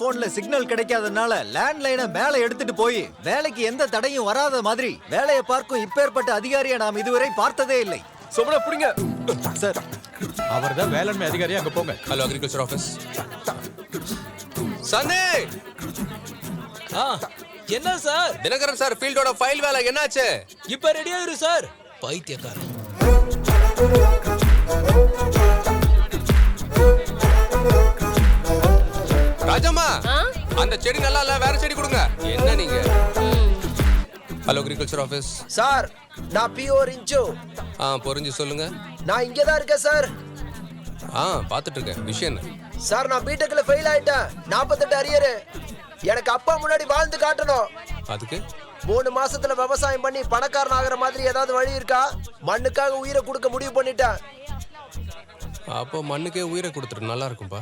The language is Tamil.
போன்ல சிக்னல் கிடைக்காதனால லேண்ட்லைனை மேல எடுத்துட்டு போய் வேலைக்கு எந்த தடையும் வராத மாதிரி வேலையை பார்க்கும் இப்பேற்பட்ட அதிகாரியை நாம் இதுவரை பார்த்ததே இல்லை. சொமனா புடிங்க. சார். அவர் தான் வேளாண்மை அதிகாரி அங்க போங்க. ஹலோ அக்ரிகல்ச்சர் ஆஃபீஸ் சன்னே! ஆ என்ன சார்? தினகரன் சார் ஃபீல்டோட ஃபைல் வேலை என்னாச்சு? இப்ப ரெடி ஆயிரு சார். பைத்தியக்காரன். அந்த செடி நல்லா இல்ல வேற செடி கொடுங்க. என்ன நீங்க? ஹலோ அக்ரிகல்ச்சர் ஆஃபீஸ் சார் நான் பிஓ ரிஞ்சு ஆ புரிஞ்சு சொல்லுங்க. நான் இங்கே தான் இருக்கேன் சார். ஆ பார்த்துட்டு இருக்கேன். விஷயம் என்ன? சார் நான் பிடெக்ல ஃபெயில் ஆயிட்டேன். நாற்பத்தெட்டு அரியரு எனக்கு அப்பா முன்னாடி வாழ்ந்து காட்டணும். அதுக்கு? மூணு மாசத்துல விவசாயம் பண்ணி பணக்காரன் ஆகுற மாதிரி ஏதாவது வழி இருக்கா? மண்ணுக்காக உயிரை கொடுக்க முடிவு பண்ணிட்டேன். அப்போ மண்ணுக்கே உயிரை கொடுத்துரு நல்லா இருக்கும்பா.